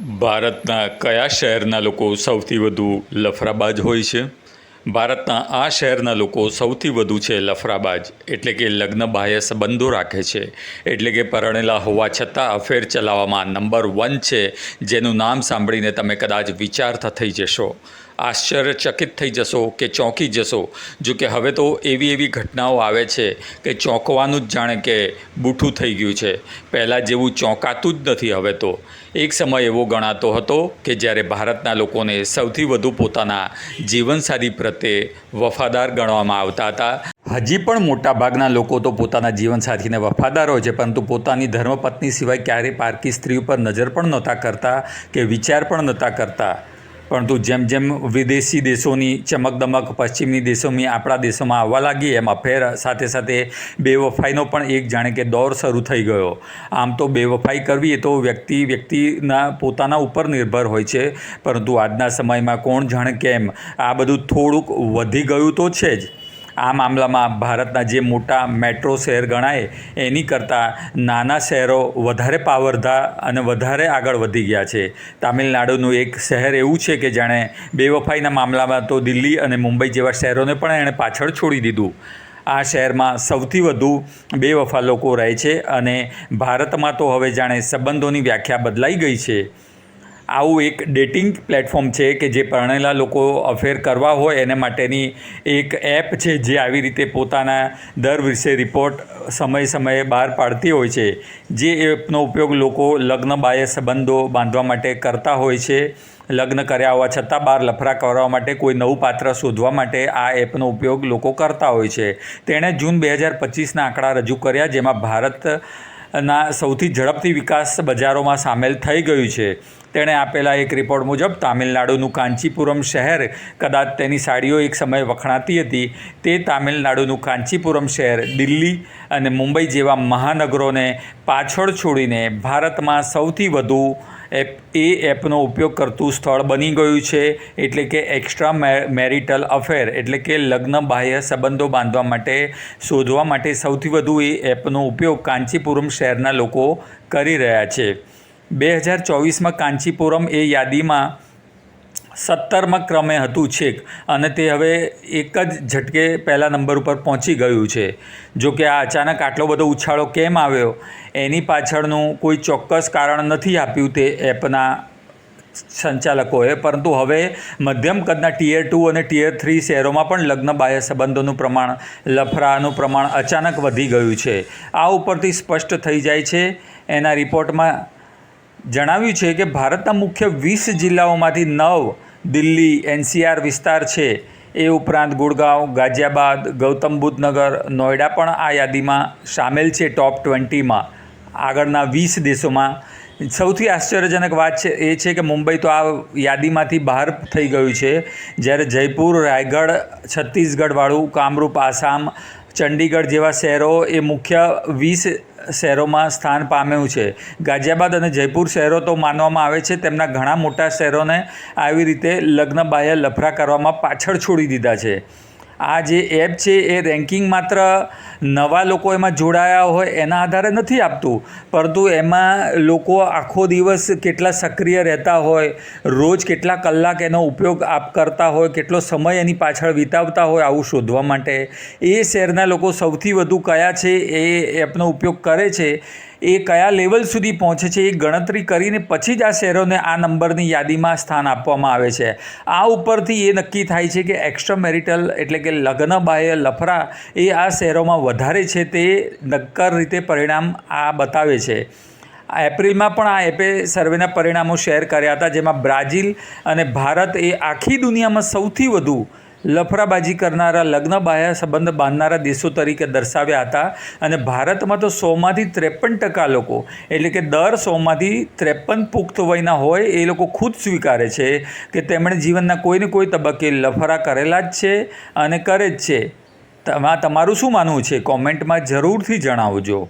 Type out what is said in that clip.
ભારતના કયા શહેરના લોકો સૌથી વધુ લફરાબાજ હોય છે? ભારતના આ શહેરના લોકો સૌથી વધુ છે લફરાબાજ, એટલે કે લગ્ન બાહ્ય સંબંધો રાખે છે. એટલે કે પરણેલા હોવા છતાં અફેર ચલાવવામાં નંબર વન છે, જેનું નામ સાંભળીને તમે કદાચ વિચારતા થઈ જશો. આશ્ચર્યચકિત થઈ જશો કે ચોંકી જશો. જો કે હવે તો એવી એવી ઘટનાઓ આવે છે કે ચોંકવાનું જ જાણે કે બૂઠું થઈ ગયું છે. પહેલાં જેવું ચોંકાતું જ નથી હવે તો. એક સમય એવો ગણાતો હતો કે જ્યારે ભારતના લોકોને સૌથી વધુ પોતાના જીવનસાથી પ્રત્યે વફાદાર ગણવામાં આવતા હતા. હજી પણ મોટાભાગના લોકો તો પોતાના જીવનસાથીને વફાદાર હોય છે, પરંતુ પોતાની ધર્મપત્ની સિવાય ક્યારેય પારકી સ્ત્રી ઉપર નજર પણ નહોતા કરતા કે વિચાર પણ નહોતા કરતા. પરંતુ જેમ જેમ વિદેશી દેશોની ચમકદમક પશ્ચિમની દેશોની આપણા દેશોમાં આવવા લાગી, એમ અફેર સાથે સાથે બેવફાઈનો પણ એક જાણે કે દોર શરૂ થઈ ગયો. આમ તો બેવફાઈ કરવી એ તો વ્યક્તિ, વ્યક્તિના પોતાના ઉપર નિર્ભર હોય છે. પરંતુ આજના સમયમાં કોણ જાણે કેમ આ બધું થોડુંક વધી ગયું તો છે જ. આ મામલામાં ભારતના જે મોટા મેટ્રો શહેર ગણાય, એની કરતાં નાના શહેરો વધારે પાવરધા અને વધારે આગળ વધી ગયા છે. તામિલનાડુનું એક શહેર એવું છે કે જાણે બેવફાઈના મામલામાં તો દિલ્હી અને મુંબઈ જેવા શહેરોને પણ એણે પાછળ છોડી દીધું. આ શહેરમાં સૌથી વધુ બેવફા લોકો રહે છે અને ભારતમાં તો હવે જાણે સંબંધોની વ્યાખ્યા બદલાઈ ગઈ છે. આવું એક ડેટિંગ પ્લેટફોર્મ છે કે જે પરણેલા લોકો અફેર કરવા હોય એને માટેની એક એપ છે જે આવી રીતે પોતાના દર વિશે રિપોર્ટ સમયે સમયે બહાર પાડતી હોય છે. જે એપનો ઉપયોગ લોકો લગ્ન, બાહ્ય સંબંધો બાંધવા માટે કરતા હોય છે. લગ્ન કર્યા હોવા છતાં બહાર લફરા કરવા માટે કોઈ નવું પાત્ર શોધવા માટે આ એપનો ઉપયોગ લોકો કરતા હોય છે. તેણે જૂન બે હજાર પચીસના આંકડા રજૂ કર્યા જેમાં ભારત ના સૌથી ઝડપથી વિકાસ બજારોમાં સામેલ થઈ ગયું છે. તેણે આપેલા એક રિપોર્ટ મુજબ તામિલનાડુનું કાંચીપુરમ શહેર કદાચ તેની સાડીઓ એક સમયે વખણાતી હતી. તે તામિલનાડુનું કાંચીપુરમ શહેર દિલ્હી અને મુંબઈ જેવા મહાનગરોને પાછળ છોડીને ભારતમાં સૌથી વધુ એપ, એ એપનો ઉપયોગ કરતું સ્થળ બની ગયું છે. એટલે કે એક્સ્ટ્રા મેરિટલ અફેર એટલે કે લગ્ન બાહ્ય સંબંધો બાંધવા માટે, શોધવા માટે સૌથી વધુ એ એપનો ઉપયોગ કાંચીપુરમ શહેરના લોકો કરી રહ્યા છે. બે હજાર ચોવીસમાં કાંચીપુરમ એ યાદીમાં સત્તરમાં ક્રમે હતું છેક અને તે હવે એક જ ઝટકે પહેલા નંબર ઉપર પહોંચી ગયું છે. જો કે આ અચાનક આટલો બધો ઉછાળો કેમ આવ્યો? એની પાછળનું કોઈ ચોક્કસ કારણ નથી આપ્યું તે એપના સંચાલકોએ, પરંતુ હવે મધ્યમ કદના ટીયર ટુ અને ટીયર થ્રી શહેરોમાં પણ લગ્ન બાહ્ય સંબંધોનું પ્રમાણ, લફરાનું પ્રમાણ અચાનક વધી ગયું છે. આ ઉપરથી સ્પષ્ટ થઈ જાય છે, એના રિપોર્ટમાં જણાવ્યું છે કે ભારતના મુખ્ય વીસ જિલ્લાઓમાંથી નવ દિલ્હી, એનસીઆર વિસ્તાર છે. એ ઉપરાંત ગુડગાંવ, ગાઝિયાબાદ, ગૌતમ બુદ્ધનગર નોઈડા પણ આ યાદીમાં સામેલ છે ટોપ ટ્વેન્ટીમાં. આગળના વીસ દેશોમાં સૌથી આશ્ચર્યજનક વાત છે, એ છે કે મુંબઈ તો આ યાદીમાંથી બહાર થઈ ગયું છે. જ્યારે જયપુર, રાયગઢ, છત્તીસગઢવાળું, કામરૂપ, આસામ, ચંડીગઢ જેવા શહેરો એ મુખ્ય વીસ શહેરોમાં સ્થાન પામ્યું છે. ગાઝિયાબાદ અને જયપુર શહેરો તો માનવામાં આવે છે, તેમના ઘણા મોટા શહેરોને આવી રીતે લગ્ન બાહ્ય લફરા કરવામાં પાછળ છોડી દીધા છે. આ જે એપ છે એ રેન્કિંગ માત્ર નવા લોકો એમાં જોડાયા હોય એના આધારે નથી આપતું. પરંતુ એમાં લોકો આખો દિવસ કેટલા સક્રિય રહેતા હોય, રોજ કેટલા કલાક એનો ઉપયોગ આપ કરતા હોય, કેટલો સમય એની પાછળ વિતાવતા હોય આવું શોધવા માટે. એ શહેરના લોકો સૌથી વધુ કયા છે એ એપનો ઉપયોગ કરે છે એ કયા લેવલ સુધી પહોંચે છે એ ગણતરી કરીને પછી જ આ શહેરોને આ નંબરની યાદીમાં સ્થાન આપવામાં આવે છે. આ ઉપરથી એ નક્કી થાય છે કે એક્સ્ટ્રા મેરિટલ એટલે કે લગ્ન બાહ્ય લફરા એ આ શહેરોમાં વધારે છે તે નક્કર રીતે પરિણામ આ બતાવે છે. એપ્રિલમાં પણ આ એપે સર્વેના પરિણામો શેર કર્યા હતા જેમાં બ્રાઝિલ અને ભારત એ આખી દુનિયામાં સૌથી વધુ લફરાબાજી કરનારા લગ્ન બાહ્ય સંબંધ બાંધનારા દેશો તરીકે દર્શાવ્યા હતા અને ભારતમાં તો સોમાંથી ત્રેપન ટકા લોકો, એટલે કે દર સોમાંથી ત્રેપન પુખ્ત વયના હોય એ લોકો ખુદ સ્વીકારે છે કે તેમણે જીવનના કોઈને કોઈ તબક્કે લફરા કરેલા જ છે અને કરે જ છે. તમા, તમારું શું માનવું છે? કોમેન્ટમાં જરૂરથી જણાવજો.